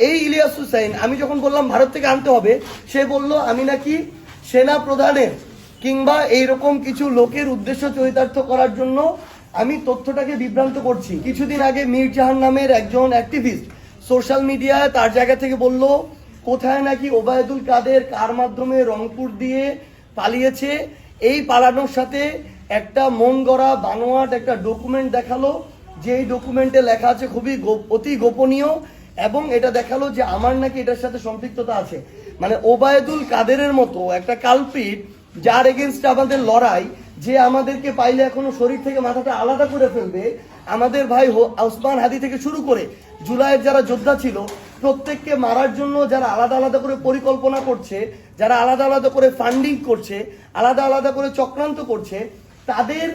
এই ইলিয়াস হুসাইন, আমি যখন বললাম ভারত থেকে আনতে হবে, সে বলল, আমি নাকি সেনা প্রধানের কিংবা এইরকম কিছু লোকের উদ্দেশ্য চরিতার্থ করার জন্য আমি তথ্যটাকে বিভ্রান্ত করছি। কিছুদিন আগে মীর জাহান নামের একজন অ্যাক্টিভিস্ট সোশ্যাল মিডিয়ায় তার জায়গা থেকে বলল, কোথায় নাকি ওবায়দুল কাদের কার মাধ্যমে রংপুর দিয়ে পালিয়েছে? এই পালানোর সাথে একটা মন গড়া বানোয়াট একটা ডকুমেন্ট দেখাল। যে এই ডকুমেন্টে লেখা আছে, খুবই অতি গোপনীয়। এবং এটা দেখাল যে আমার নাকি এটার সাথে সম্পৃক্ততা আছে। মানে ওবায়দুল কাদেরের মতো একটা কালপিট যার এগেনস্ট আমাদের লড়াই, যে আমাদেরকে পাইলে এখনও শরীর থেকে মাথাটা আলাদা করে ফেলবে, আমাদের ভাই ওসমান হাদি থেকে শুরু করে জুলাইয়ের যারা যোদ্ধা ছিল, প্রত্যেককে মারার জন্য যারা আলাদা আলাদা করে পরিকল্পনা করছে, যারা আলাদা আলাদা করে ফান্ডিং করছে, আলাদা আলাদা করে চক্রান্ত করছে, তাদের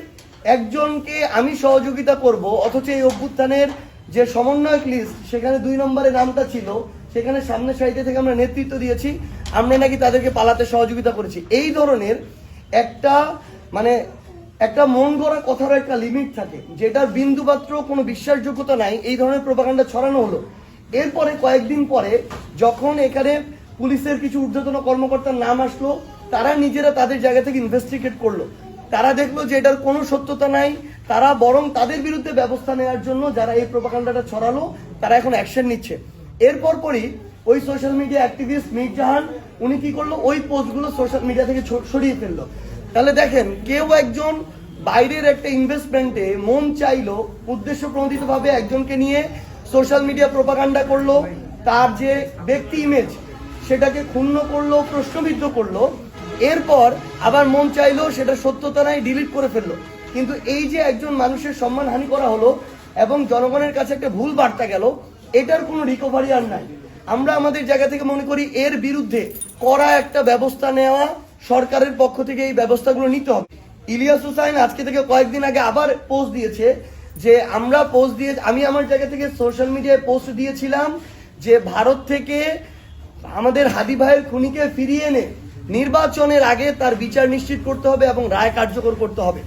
একজনকে আমি সহযোগিতা করব, অথচ এই অভ্যুত্থানের যে সমন্বয়ক লিস্ট সেখানে দুই নম্বরে নামটা ছিল, সেখানে সামনের সাইডে থেকে আমরা নেতৃত্ব দিয়েছি, আমরা নাকি তাদেরকে পালাতে সহযোগিতা করেছি। এই ধরনের একটা মানে একটা মন গড়া কথার একটা লিমিট থাকে, যেটার বিন্দুমাত্র কোনো বিশ্বাসযোগ্যতা নাই, এই ধরনের প্রপাগান্ডা ছড়ানো হলো। এরপরে কয়েকদিন পরে, যখন এখানে পুলিশের কিছু ঊর্ধ্বতন কর্মকর্তার নাম আসলো, তারা নিজেরা তাদের জায়গা থেকে ইনভেস্টিগেট করল। তারা দেখল যে এটার কোনো সত্যতা নাই তারা বরং তাদের বিরুদ্ধে ব্যবস্থা নেওয়ার জন্য যারা এই প্রপাগান্ডাটা ছড়ালো, তারা এখন অ্যাকশন নিচ্ছে। এরপর পরই ওই সোশ্যাল মিডিয়া অ্যাক্টিভিস্ট মিরজাহান উনি কি করল? ওই পোস্টগুলো সোশ্যাল মিডিয়া থেকে সরিয়ে ফেলল। তাহলে দেখেন, কেউ একজন বাইরের একটা ইনভেস্টমেন্টে মন চাইলো উদ্দেশ্য প্রণোদিতভাবে একজনকে নিয়ে সোশ্যাল মিডিয়া প্রপাগান্ডা করল, তার যে ব্যক্তি ইমেজ সেটাকে ক্ষুণ্ণ করল, প্রশ্নবিদ্ধ করল, এরপর আবার মন চাইলো সেটা সত্যতা নাই ডিলিট করে ফেলল। কিন্তু এই যে একজন মানুষের সম্মানহানি করা হলো এবং জনগণের কাছে একটা ভুল বার্তা গেল, এটার কোনো রিকভারি আর নাই। আমরা আমাদের জায়গা থেকে মনে করি এর বিরুদ্ধে কড়া একটা ব্যবস্থা নেওয়া সরকারের পক্ষ থেকে এই ব্যবস্থাগুলো নিতে হবে। ইলিয়াস হুসাইন আজকে থেকে কয়েকদিন আগে আবার পোস্ট দিয়েছে যে আমরা পোস্ট দিয়ে, আমি আমার জায়গা থেকে সোশ্যাল মিডিয়ায় পোস্ট দিয়েছিলাম যে ভারত থেকে আমাদের হাদি ভাইয়ের খুনিকে ফিরিয়ে এনে নির্বাচনের আগে তার বিচার নিশ্চিত করতে হবে এবং রায় কার্যকর করতে হবে।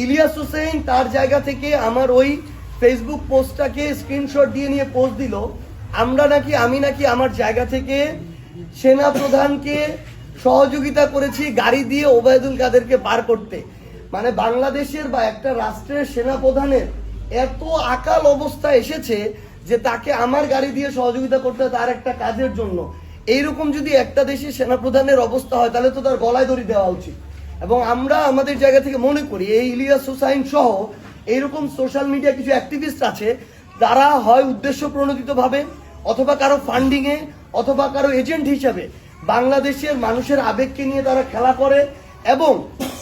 ইলিয়াস হুসেন তার জায়গা থেকে আমার ওই ফেসবুক পোস্টটাকে স্ক্রিনশট দিয়ে নিয়ে পোস্ট দিল। আমরা নাকি, আমি নাকি আমার জায়গা থেকে সেনা প্রধানকে সহযোগিতা করেছি গাড়ি দিয়ে ওবায়দুল কাদেরকে পার করতে। মানে বাংলাদেশের বা একটা রাষ্ট্রের সেনা প্রধানের এত আকাল অবস্থা এসেছে যে তাকে আমার গাড়ি দিয়ে সহযোগিতা করতে তার একটা কাজের জন্য। এইরকম যদি একটা দেশের সেনাপ্রধানের অবস্থা হয়, তাহলে তো তার গলায় দড়ি দেওয়া উচিত। এবং আমরা আমাদের জায়গা থেকে মনে করি, এই ইলিয়াস হুসাইন সহ এইরকম সোশ্যাল মিডিয়া কিছু অ্যাক্টিভিস্ট আছে, তারা হয় উদ্দেশ্য প্রণোদিতভাবে অথবা কারও ফান্ডিংয়ে অথবা কারও এজেন্ট হিসাবে বাংলাদেশের মানুষের আবেগকে নিয়ে তারা খেলা করে এবং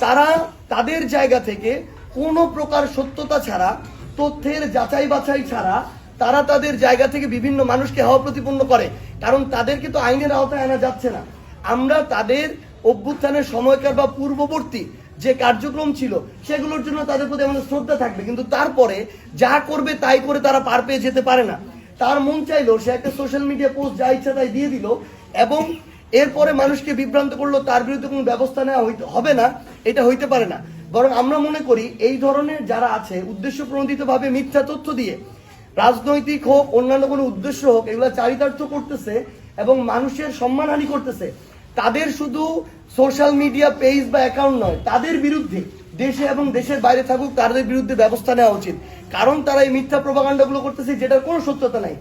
তারা তাদের জায়গা থেকে কোনো প্রকার সত্যতা ছাড়া, তথ্যের যাচাই বাছাই ছাড়া তারা তাদের জায়গা থেকে বিভিন্ন মানুষকে হওয়া প্রতিপন্ন করে। কারণ তাদেরকে তো আইনের আওতায় আনা যাচ্ছে না। আমরা তাদের অভ্যুত্থানের সময়কার বা পূর্ববর্তী যে কার্যক্রম ছিল, সেগুলোর জন্য তাদের প্রতি আমাদের শ্রদ্ধা থাকবে। কিন্তু তারপরে যা করবে তাই করে তারা পার পেয়ে যেতে পারে না। তার মন চাইলো, সে একটা সোশ্যাল মিডিয়া পোস্ট যা ইচ্ছা তাই দিয়ে দিল এবং এরপরে মানুষকে বিভ্রান্ত করল, তার বিরুদ্ধে কোনো ব্যবস্থা নেওয়া হইতে হবে না, এটা হইতে পারে না। বরং আমরা মনে করি, এই ধরনের যারা আছে উদ্দেশ্য প্রণোদিতভাবে মিথ্যা তথ্য দিয়ে, রাজনৈতিক হোক, অন্যান্য কোনো উদ্দেশ্য হোক, এগুলো চারিতার্থ করতেছে এবং মানুষের সম্মানহানি করতেছে। তাদের শুধু সোশ্যাল মিডিয়া, পেজ বা অ্যাকাউন্ট নয়, তাদের বিরুদ্ধে দেশে এবং দেশের বাইরে থাকুক তাদের বিরুদ্ধে ব্যবস্থা নেওয়া উচিত। কারণ তারা এই মিথ্যা প্রভাকাণ্ডগুলো করতেছে যেটার কোনো সত্যতা নাই।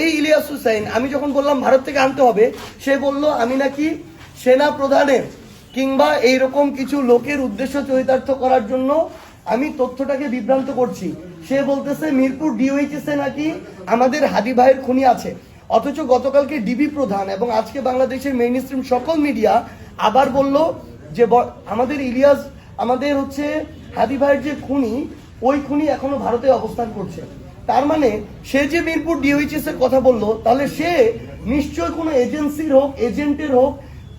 এই ইলিয়াস হুসাইন, আমি যখন বললাম ভারত থেকে আনতে হবে, সে বলল, আমি নাকি সেনা প্রধানের কিংবা এইরকম কিছু লোকের উদ্দেশ্য চরিতার্থ করার জন্য আমি তথ্যটাকে বিভ্রান্ত করছি। সে বলতেছে, মিরপুর ডিওএইচএস এ নাকি আমাদের হাদি ভাইয়ের খুনি আছে। অথচ গতকালকে ডিবি প্রধান এবং আজকে বাংলাদেশের মেইন স্ট্রিম সকল মিডিয়া আবার বলল যে আমাদের ইলিয়াস, আমাদের হচ্ছে হাদি ভাইয়ের যে খুনি, ওই খুনি এখনও ভারতে অবস্থান করছে। তার মানে সে যে মিরপুর ডিওএইচএস এর কথা বলল, তাহলে সে নিশ্চয় কোনো এজেন্সির হোক, এজেন্টের হোক,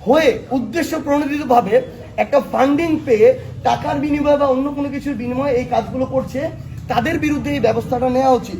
হয়ে উদ্দেশ্য প্রণোদিতভাবে একটা ফান্ডিং পেয়ে টাকার বিনিময়ে বা অন্য কোনো কিছুর বিনিময়ে এই কাজগুলো করছে, তাদের বিরুদ্ধে এই ব্যবস্থাটা নেওয়া উচিত।